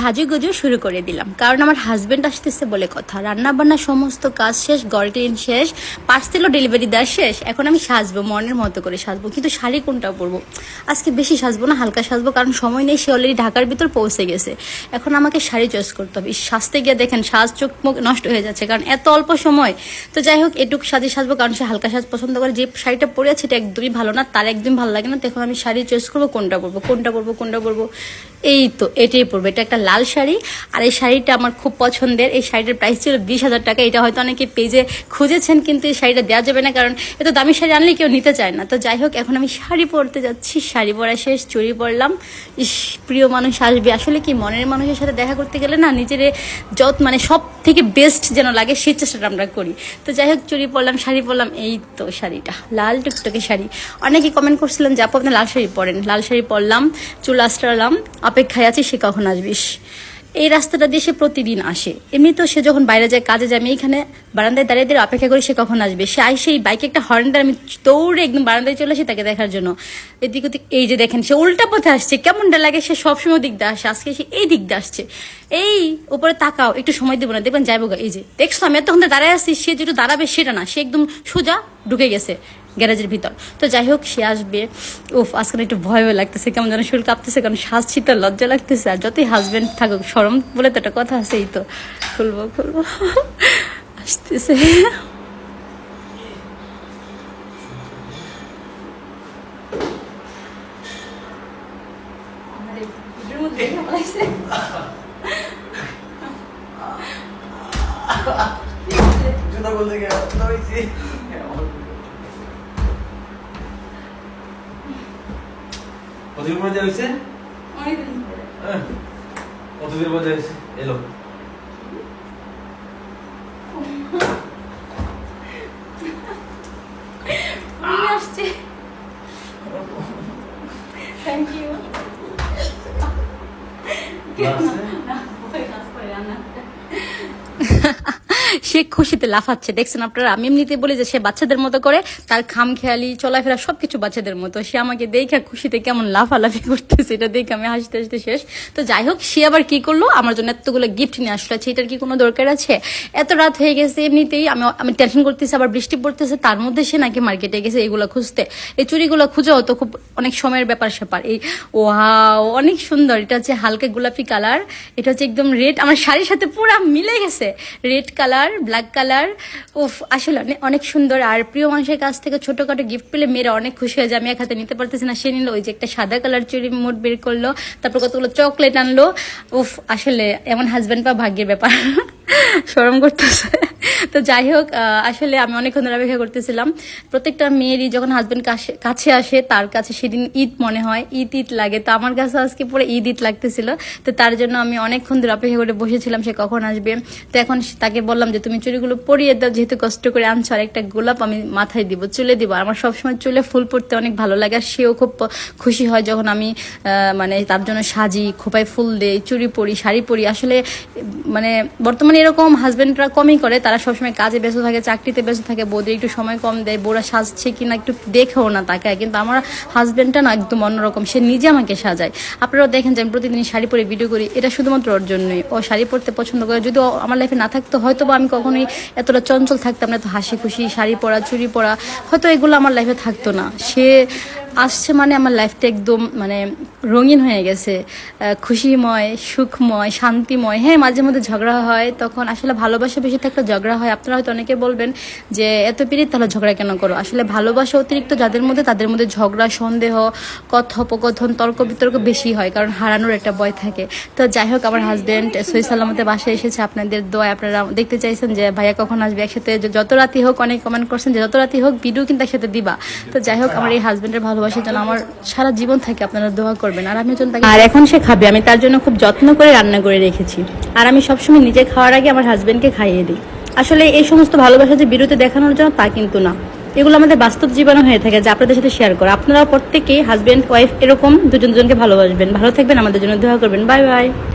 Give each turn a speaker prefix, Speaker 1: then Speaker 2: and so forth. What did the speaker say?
Speaker 1: সাজুগুজু শুরু করে দিলাম। কারণ আমার হাজবেন্ড আসতেছে বলে কথা। রান্না বান্না সমস্ত কাজ শেষ গড়টিন শেষ পার্সেলও ডেলিভারি দেওয়া শেষ। এখন আমি সাজবো, মনের মতো করে সাজবো। কিন্তু শাড়ি কোনটা পরবো? আজকে বেশি সাজবো না, হালকা সাজবো, কারণ সময় নেই, সে অলরেডি ঢাকার ভিতর পৌঁছে গেছে। এখন আমাকে শাড়ি চয়েস করতে হবে। সাজতে গিয়ে দেখেন, সাজ চোখ মুখ নষ্ট হয়ে যাচ্ছে, কারণ এত অল্প সময়। তো যাই হোক, এটুক সাজে সাজবো, কারণ সে হালকা সাজ পছন্দ করে। যে শাড়িটা পরে আছে, এটা একদমই ভালো না, তার একদম ভালো লাগে না। তখন আমি শাড়ি চয়েস করব, কোনটা পরবো কোনটা পরবো কোনটা পরবো, এই তো, এটাই পরবো। এটা একটা লাল শাড়ি। আর এই শাড়িটা আমার খুব পছন্দের। এই শাড়িটার প্রাইস ছিল বিশ হাজার টাকা। এটা হয়তো অনেকে পেজে খুঁজেছেন, কিন্তু এই শাড়িটা দেওয়া যাবে না, কারণ এত দামি শাড়ি আনলে কেউ নিতে চায় না। তো যাই হোক, এখন আমি শাড়ি পরতে যাচ্ছি। শাড়ি পরা শেষ চুরি পরলাম। ইস, প্রিয় মানুষ আসবে। আসলে কি মনের মানুষের সাথে দেখা করতে গেলে না নিজের যত মানে সব থেকে বেস্ট যেন লাগে, সেই চেষ্টাটা আমরা করি। তো যাই হোক চুরি পরলাম, শাড়ি পরলাম। এই তো শাড়িটা, লাল টুকটকে শাড়ি। অনেকে কমেন্ট করছিলেন যে, আপু, আপনি লাল শাড়ি পরেন? লাল শাড়ি পরলাম, চুল আস্টালাম অপেক্ষায় আছি, সে কখন আসবিস এই রাস্তাটা দিয়ে সে প্রতিদিন আসে। এমনি তো সে যখন বাইরে যায়, কাজে যায়, আমি এখানে বারান্দায় দাঁড়িয়ে দাঁড়িয়ে অপেক্ষা করি সে কখন আসবে। সে আইসে এই বাইকে একটা হর্নটা আমি দৌড়ে একদম বারান্দায় চলে আসি তাকে দেখার জন্য। এদিক ওদিক, এই যে দেখেন, সে উল্টা পথে আসছে। কেমনটা লাগে, সে সবসময় দিক দিয়ে আসে। আজকে সে এই দিক দিয়ে আসছে। এই উপরে তাকাও, একটু সময় দেবো না। দেখবেন যাইবো এই যে, দেখছ, আমি এতক্ষণ দাঁড়ায় আসছি সে যেটু দাঁড়াবে সেটা না, সে একদম সোজা ঢুকে গেছে। গ্যারেজের ভিতর। তো যাই হোক, সে আসবে। উফ আজকে একটু ভয়ও লাগতেছে, কেমন যেন শরীর কাঁপতেছে, কারণ সাজছি তো লজ্জা লাগতেছে, আর যতই হাজব্যান্ড থাকুক সরম বলে তো একটা কথা আছে এই তো। খুলবো খুলবো। আসতেছে।
Speaker 2: জুতা বলতে কতদিন পরে যা হয়েছে হ্যাঁ। কতদিন পরে যা হয়েছে। এলো।
Speaker 1: Thank থ্যাংক সে খুশিতে লাফাচ্ছে। দেখছেন আপনারা? আমি এমনিতে বলি যে সে বাচ্চাদের মতো করে, তার খাম খেয়ালি চলাফেরা সব কিছু বাচ্চাদের মতো। সে আমাকে দেখে খুশিতে কেমন লাফালাফি করতেছে, এটা দেখে আমি হাসতে হাসতে শেষ। তো যাই হোক, সে আবার কি করল? আমার জন্য এতগুলো গিফট নিয়ে আসলো। আচ্ছা এটার কি কোনো দরকার আছে? এত রাত হয়ে গেছে, এমনিতেই আমি আমি টেনশন করতেছি, আবার বৃষ্টি পড়তেছে। তার মধ্যে সে নাকি মার্কেটে গেছে এগুলো খুঁজতে। এই চুরিগুলো খুঁজেও তো খুব অনেক সময়ের ব্যাপার স্যাপার। এই ওয়াও অনেক সুন্দর। এটা হচ্ছে হালকা গোলাপি কালার এটা হচ্ছে একদম রেড আমার শাড়ির সাথে পুরো মিলে গেছে। রেড কালার ব্ল্যাক কালার উফ, আসলে অনেক- সুন্দর। আর প্রিয় মানুষের কাছ থেকে ছোটোখাটো গিফট পেলে মেয়েরা অনেক খুশি হয়ে যায়। আমি এক হাতে নিতে পারতেছি না। সে নিল ওই যে একটা সাদা কালার চুরি মোট বের করল, তারপর কতগুলো চকলেট আনলো। উফ, আসলে এমন হাজব্যান্ড পা ভাগ্যের ব্যাপার। সরম করতেছে। তো যাই হোক আসলে আমি অনেকক্ষণ ধরে অপেক্ষা করতেছিলাম। প্রত্যেকটা মেয়েরই যখন হাজব্যান্ড কাছে আসে, তার কাছে সেদিন ঈদ মনে হয়, ঈদ ঈদ লাগে। তো আমার কাছে আজকে পুরো ঈদ ঈদ লাগতেছিল। তো তার জন্য আমি অনেকক্ষণ ধরে অপেক্ষা করে বসেছিলাম সে কখন আসবে। তো এখন তাকে বললাম যে, তুমি চুড়িগুলো পরিয়ে দাও, যেহেতু কষ্ট করে আনছো, আর একটা গোলাপ আমি মাথায় দিব, চুলে দিব। আমার সবসময় চুলে ফুল পড়তে অনেক ভালো লাগে, আর সেও খুব খুশি হয় যখন আমি মানে তার জন্য সাজি, খোপায় ফুল দেই, চুড়ি পরি, শাড়ি পরি। আসলে মানে বর্তমানে এরকম হাজবেন্ডরা কমই করে, তারা সবসময় কাজে ব্যস্ত থাকে, চাকরিতে ব্যস্ত থাকে বৌদি একটু সময় কম দেয় বোরা সাজছে কিনা একটু দেখেও না তাকে কিন্তু আমার হাজবেন্ডটা না একদম অন্যরকম, সে নিজে আমাকে সাজায়। আপনারাও দেখেন যে আমি প্রতিদিন শাড়ি পরে ভিডিও করি, এটা শুধুমাত্র ওর জন্যই। ও শাড়ি পরতে পছন্দ করে, যদি আমার লাইফে না থাকতো হয়তো বা আমি কখনোই এতটা চঞ্চল থাকতাম না, এত হাসি খুশি, শাড়ি পরা চুরি পরা, হয়তো এগুলো আমার লাইফে থাকতো না। সে আসছে মানে আমার লাইফটা একদম মানে রঙিন হয়ে গেছে। খুশিময়, সুখময়, শান্তিময়। হ্যাঁ মাঝে মধ্যে ঝগড়া হয়, তখন আসলে ভালোবাসা বেশি থাকলে ঝগড়া হয়। আপনারা হয়তো অনেকে বলবেন যে, এত পিরিত তাহলে ঝগড়া কেন করো? আসলে ভালোবাসা অতিরিক্ত যাদের মধ্যে, তাদের মধ্যে ঝগড়া, সন্দেহ, কথোপকথন, তর্ক বিতর্ক বেশি হয়, কারণ হারানোর একটা ভয় থাকে। তো যাই হোক, আমার হাজব্যান্ড সই সালামতে বাসায় এসেছে। আপনাদের দোয়া আপনারা দেখতে চাইছেন যে, ভাইয়া কখন আসবে একসাথে? যত রাতি হোক, অনেক কমেন্ট করছেন যে, যত রাতি হোক, ভিডিও কিন্তু একসাথে দিবা। তো যাই হোক, আমার এই হাজবেন্ডের ভালোবাসার জন্য আমার সারা জীবন থাকে, আপনারা দোয়া করবেন। আর আমি জন্য আর এখন সে খাবে, আমি তার জন্য খুব যত্ন করে রান্না করে রেখেছি। আর আমি সবসময় নিজে খাওয়ার আগে আমার হাজবেন্ডকে খাইয়ে দিই। আসলে এই সমস্ত ভালোবাসা যে বিরতি দেখানোর জন্য তা কিন্তু না। এগুলো আমাদের বাস্তব জীবনে হয়ে থাকে, যে আপনাদের সাথে শেয়ার করা। আপনারা প্রত্যেকেই হাজব্যান্ড ওয়াইফ এরকম দুজন দুজনকে ভালোবাসবেন। ভালো থাকবেন, আমাদের জন্য দোয়া করবেন। Bye bye